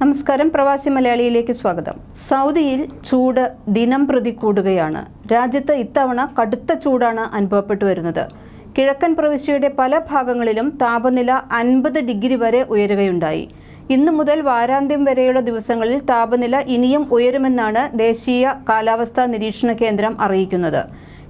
നമസ്കാരം. പ്രവാസി മലയാളിയിലേക്ക് സ്വാഗതം. സൗദിയിൽ ചൂട് ദിനം പ്രതി കൂടുകയാണ്. രാജ്യത്ത് ഇത്തവണ കടുത്ത ചൂടാണ് അനുഭവപ്പെട്ടു വരുന്നത്. കിഴക്കൻ പ്രവിശ്യയുടെ പല ഭാഗങ്ങളിലും താപനില അൻപത് ഡിഗ്രി വരെ ഉയരുകയുണ്ടായി. ഇന്നു മുതൽ വാരാന്ത്യം വരെയുള്ള ദിവസങ്ങളിൽ താപനില ഇനിയും ഉയരുമെന്നാണ് ദേശീയ കാലാവസ്ഥാ നിരീക്ഷണ കേന്ദ്രം അറിയിക്കുന്നത്.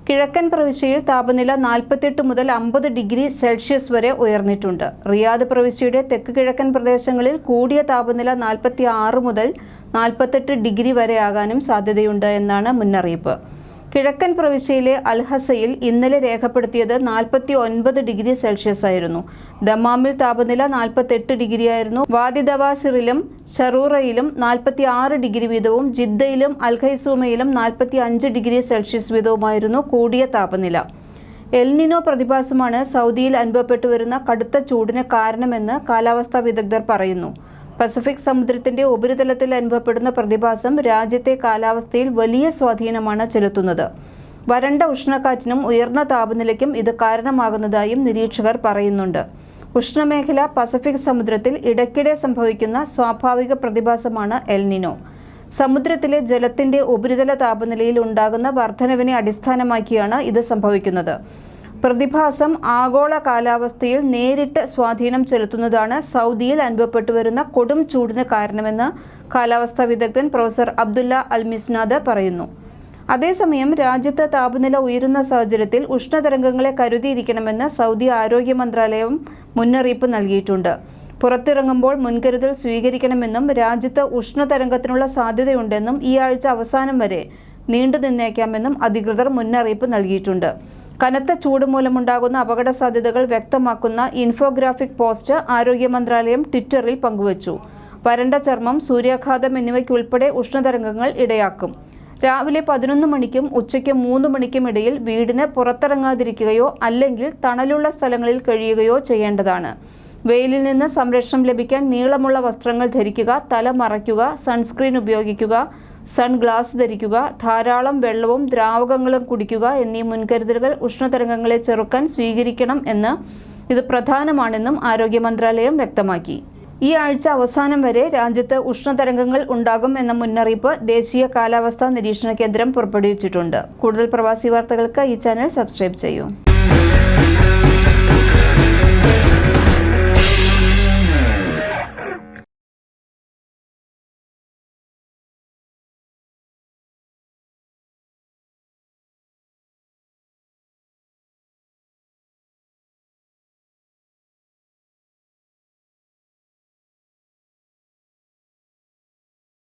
കിഴക്കൻ പ്രവിശ്യയിൽ താപനില നാൽപ്പത്തെട്ട് മുതൽ അമ്പത് ഡിഗ്രി സെൽഷ്യസ് വരെ ഉയർന്നിട്ടുണ്ട്. റിയാദ് പ്രവിശ്യയുടെ തെക്ക് കിഴക്കൻ പ്രദേശങ്ങളിൽ കൂടിയ താപനില നാൽപ്പത്തി ആറ് മുതൽ നാൽപ്പത്തെട്ട് ഡിഗ്രി വരെ ആകാനും സാധ്യതയുണ്ട് എന്നാണ് മുന്നറിയിപ്പ്. കിഴക്കൻ പ്രവിശ്യയിലെ അൽഹസയിൽ ഇന്നലെ രേഖപ്പെടുത്തിയത് നാൽപ്പത്തി ഒൻപത് ഡിഗ്രി സെൽഷ്യസ് ആയിരുന്നു. ദമാമിൽ താപനില നാൽപ്പത്തെട്ട് ഡിഗ്രിയായിരുന്നു. വാദി ദവാസിറിലും ഷറൂറയിലും നാൽപ്പത്തി ആറ് ഡിഗ്രി വീതവും ജിദ്ദയിലും അൽഖൈസൂമയിലും നാൽപ്പത്തി അഞ്ച് ഡിഗ്രി സെൽഷ്യസ് വീതവുമായിരുന്നു കൂടിയ താപനില. എൽനിനോ പ്രതിഭാസമാണ് സൗദിയിൽ അനുഭവപ്പെട്ടു വരുന്ന കടുത്ത ചൂടിന് കാരണമെന്ന് കാലാവസ്ഥാ വിദഗ്ധർ പറയുന്നു. പസഫിക് സമുദ്രത്തിന്റെ ഉപരിതലത്തിൽ അനുഭവപ്പെടുന്ന പ്രതിഭാസം രാജ്യത്തെ കാലാവസ്ഥയിൽ വലിയ സ്വാധീനമാണ് ചെലുത്തുന്നത്. വരണ്ട ഉഷ്ണക്കാറ്റിനും ഉയർന്ന താപനിലയ്ക്കും ഇത് കാരണമാകുന്നതായും നിരീക്ഷകർ പറയുന്നുണ്ട്. ഉഷ്ണമേഖല പസഫിക് സമുദ്രത്തിൽ ഇടയ്ക്കിടെ സംഭവിക്കുന്ന സ്വാഭാവിക പ്രതിഭാസമാണ് എൽനിനോ സമുദ്രത്തിലെ ജലത്തിന്റെ ഉപരിതല താപനിലയിൽ ഉണ്ടാകുന്ന വർധനവിനെ അടിസ്ഥാനമാക്കിയാണ് ഇത് സംഭവിക്കുന്നത്. പ്രതിഭാസം ആഗോള കാലാവസ്ഥയിൽ നേരിട്ട് സ്വാധീനം ചെലുത്തുന്നതാണ് സൗദിയിൽ അനുഭവപ്പെട്ടു വരുന്ന കൊടും ചൂടിന് കാരണമെന്ന് കാലാവസ്ഥാ വിദഗ്ധൻ പ്രൊഫസർ അബ്ദുല്ല അൽമിസ്നാദ് പറയുന്നു. അതേസമയം രാജ്യത്ത് താപനില ഉയരുന്ന സാഹചര്യത്തിൽ ഉഷ്ണതരംഗങ്ങളെ കരുതിയിരിക്കണമെന്ന് സൗദി ആരോഗ്യ മന്ത്രാലയം മുന്നറിയിപ്പ് നൽകിയിട്ടുണ്ട്. പുറത്തിറങ്ങുമ്പോൾ മുൻകരുതൽ സ്വീകരിക്കണമെന്നും രാജ്യത്ത് ഉഷ്ണതരംഗത്തിനുള്ള സാധ്യതയുണ്ടെന്നും ഈ ആഴ്ച അവസാനം വരെ നീണ്ടു നിന്നേക്കാമെന്നും അധികൃതർ മുന്നറിയിപ്പ് നൽകിയിട്ടുണ്ട്. കനത്ത ചൂട് മൂലമുണ്ടാകുന്ന അപകട സാധ്യതകൾ വ്യക്തമാക്കുന്ന ഇൻഫോഗ്രാഫിക് പോസ്റ്റ് ആരോഗ്യ മന്ത്രാലയം ട്വിറ്ററിൽ പങ്കുവച്ചു. വരണ്ട ചർമ്മം സൂര്യാഘാതം എന്നിവയ്ക്കുൾപ്പെടെ ഉഷ്ണതരംഗങ്ങൾ ഇടയാക്കും. രാവിലെ പതിനൊന്ന് മണിക്കും ഉച്ചയ്ക്ക് മൂന്ന് മണിക്കും ഇടയിൽ വീടിന് പുറത്തിറങ്ങാതിരിക്കുകയോ അല്ലെങ്കിൽ തണലുള്ള സ്ഥലങ്ങളിൽ കഴിയുകയോ ചെയ്യേണ്ടതാണ്. വെയിലിൽ നിന്ന് സംരക്ഷണം ലഭിക്കാൻ നീളമുള്ള വസ്ത്രങ്ങൾ ധരിക്കുക തല മറയ്ക്കുക സൺസ്ക്രീൻ ഉപയോഗിക്കുക സൺഗ്ലാസ് ധരിക്കുക ധാരാളം വെള്ളവും ദ്രാവകങ്ങളും കുടിക്കുക എന്നീ മുൻകരുതലുകൾ ഉഷ്ണതരംഗങ്ങളെ ചെറുക്കാൻ സ്വീകരിക്കണം എന്ന് ഇത് പ്രധാനമാണെന്നും ആരോഗ്യ മന്ത്രാലയം വ്യക്തമാക്കി. ഈ ആഴ്ച അവസാനം വരെ രാജ്യത്ത് ഉഷ്ണതരംഗങ്ങൾ ഉണ്ടാകും എന്ന മുന്നറിയിപ്പ് ദേശീയ കാലാവസ്ഥാ നിരീക്ഷണ കേന്ദ്രം പുറപ്പെടുവിച്ചിട്ടുണ്ട്. കൂടുതൽ പ്രവാസി വാർത്തകൾക്ക് ഈ ചാനൽ സബ്സ്ക്രൈബ് ചെയ്യൂ.